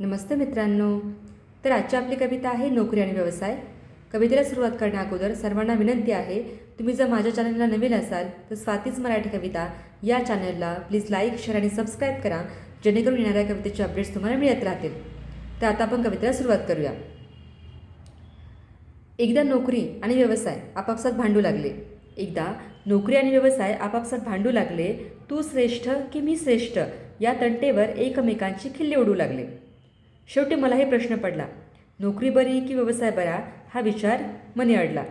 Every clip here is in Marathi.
नमस्ते मित्रांनो. तर आजची आपली कविता आहे नोकरी आणि व्यवसाय. कवितेला सुरुवात करण्या अगोदर सर्वांना विनंती आहे तुम्ही जर माझ्या चॅनलला नवीन असाल तर स्वातीच मराठी कविता या चॅनलला प्लीज लाईक शेअर आणि सबस्क्राईब करा जेणेकरून येणाऱ्या कवितेचे अपडेट्स तुम्हाला मिळत राहतील. तर आता आपण कवितेला सुरुवात करूया. एकदा नोकरी आणि व्यवसाय आपापसात भांडू लागले. एकदा नोकरी आणि व्यवसाय आपापसात भांडू लागले तू श्रेष्ठ की मी श्रेष्ठ या तंटेवर एकमेकांची खिल्ली उडू लागले. शेवटी मलाही प्रश्न पडला नोकरी बरी की व्यवसाय बरा हा विचार मनी अडला.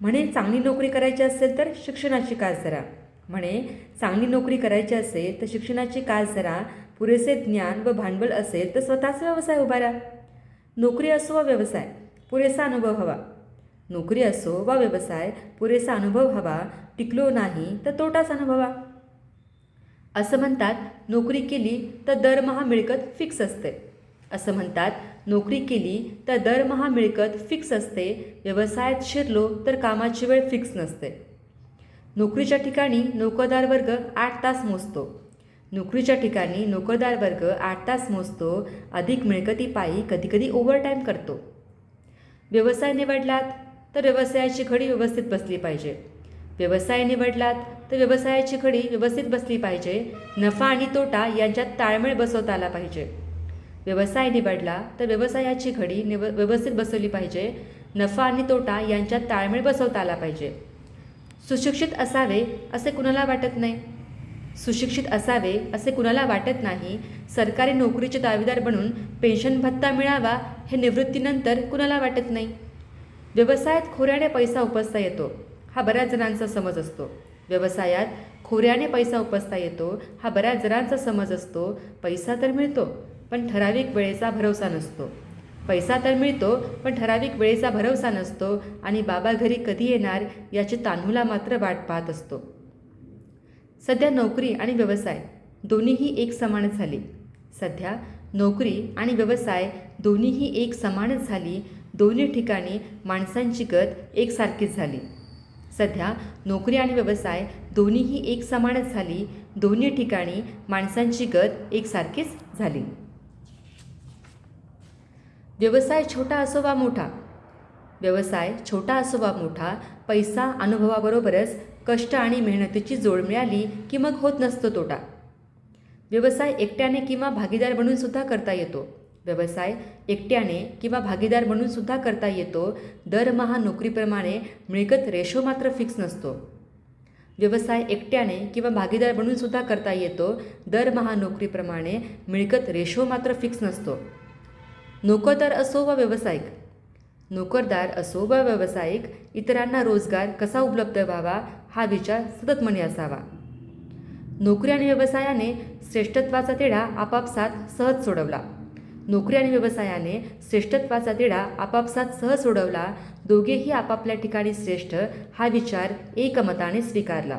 म्हणे चांगली नोकरी करायची असेल तर शिक्षणाची कास धरा म्हणे चांगली नोकरी करायची असेल तर शिक्षणाची कास धरा पुरेसे ज्ञान व भांडवल असेल तर स्वतःचा व्यवसाय उभारा. नोकरी असो वा व्यवसाय पुरेसा अनुभव हवा. नोकरी असो वा व्यवसाय पुरेसा अनुभव हवा टिकलो नाही तर तोटाच अनुभवा. असं म्हणतात नोकरी केली तर दरमहा मिळकत फिक्स असते. असं म्हणतात. नोकरी केली तर दरमहा मिळकत फिक्स असते. व्यवसायात शिरलो तर कामाची वेळ फिक्स नसते. नोकरीच्या ठिकाणी नोकरदार वर्ग आठ तास मोजतो. नोकरीच्या ठिकाणी नोकरदार वर्ग आठ तास मोजतो. अधिक मिळकतीपायी कधीकधी ओव्हरटाईम करतो. व्यवसाय निवडलात तर व्यवसायाची घडी व्यवस्थित बसली पाहिजे. व्यवसाय निवडलात तर व्यवसायाची घडी व्यवस्थित बसली पाहिजे. नफा आणि तोटा यांच्यात ताळमेळ बसवता आला पाहिजे. व्यवसाय निवडला तर व्यवसायाची घडी निव व्यवस्थित बसवली पाहिजे. नफा आणि तोटा यांच्यात ताळमेळ बसवता आला पाहिजे. सुशिक्षित असावे असे कुणाला वाटत नाही? सुशिक्षित असावे असे कुणाला वाटत नाही? सरकारी नोकरीचे दावेदार बनून पेन्शन भत्ता मिळावा हे निवृत्तीनंतर कुणाला वाटत नाही? व्यवसायात खोऱ्याने पैसा उपसता येतो हा बऱ्याच जणांचा समज असतो. व्यवसायात खोऱ्याने पैसा उपसता येतो हा बऱ्याच जणांचा समज असतो. पैसा तर मिळतो पण ठराविक वेळेचा भरवसा नसतो. पैसा तर मिळतो पण ठराविक वेळेचा भरवसा नसतो आणि बाबा घरी कधी येणार याची तान्हुला मात्र वाट पाहत असतो. सध्या नोकरी आणि व्यवसाय दोन्हीही एक समानच झाली. सध्या नोकरी आणि व्यवसाय दोन्हीही एक समानच झाली दोन्ही ठिकाणी माणसांची गत एकसारखीच झाली. सध्या नोकरी आणि व्यवसाय दोन्हीही एक समानच झाली दोन्ही ठिकाणी माणसांची गत एकसारखीच झाली. व्यवसाय छोटा असो वा मोठा. व्यवसाय छोटा असो वा मोठा पैसा अनुभवाबरोबरच कष्ट आणि मेहनतीची जोड मिळाली की मग होत नसतो तोटा. व्यवसाय एकट्याने किंवा भागीदार बनूनसुद्धा करता येतो. व्यवसाय एकट्याने किंवा भागीदार बनूनसुद्धा करता येतो. दरमहा नोकरीप्रमाणे मिळकत रेशो मात्र फिक्स नसतो. व्यवसाय एकट्याने किंवा भागीदार बनूनसुद्धा करता येतो. दरमहा नोकरीप्रमाणे मिळकत रेशो मात्र फिक्स नसतो. नोकरदार असो वा व्यावसायिक. नोकरदार असो वा व्यावसायिक इतरांना रोजगार कसा उपलब्ध व्हावा हा विचार सतत मनी असावा. नोकरी आणि व्यवसायाने श्रेष्ठत्वाचा तिढा आपापसात सहज सोडवला. नोकरी आणि व्यवसायाने श्रेष्ठत्वाचा तिढा आपापसात सहज सोडवला. दोघेही आपापल्या ठिकाणी श्रेष्ठ हा विचार एकमताने स्वीकारला.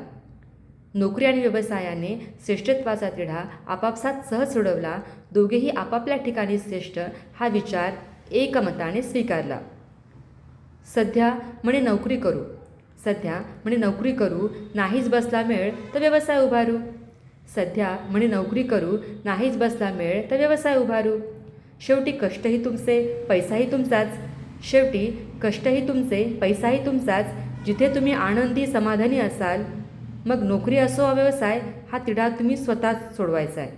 नोकरी आणि व्यवसायाने श्रेष्ठत्वाचा तिढा आपापसात सहज सोडवला. दोघेही आपापल्या ठिकाणी श्रेष्ठ हा विचार एकमताने स्वीकारला. सध्या म्हणे नोकरी करू. सध्या म्हणे नोकरी करू नाहीच बसला मेळ तर व्यवसाय उभारू. सध्या म्हणे नोकरी करू नाहीच बसला मेळ तर व्यवसाय उभारू. शेवटी कष्टही तुमचे पैसाही तुमचाच. शेवटी कष्टही तुमचे पैसाही तुमचाच. जिथे तुम्ही आनंदी समाधानी असाल मग नोकरी असो वा व्यवसाय हा तिढा तुम्ही स्वतःच सोडवायचा आहे.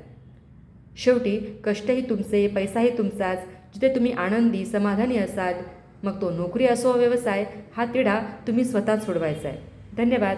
शेवटी कष्टही तुमचे पैसाही तुमचाच. जिथे तुम्ही आनंदी समाधानी असाल मग तो नोकरी असो व्यवसाय हा तिढा तुम्ही स्वतःच सोडवायचा आहे. धन्यवाद.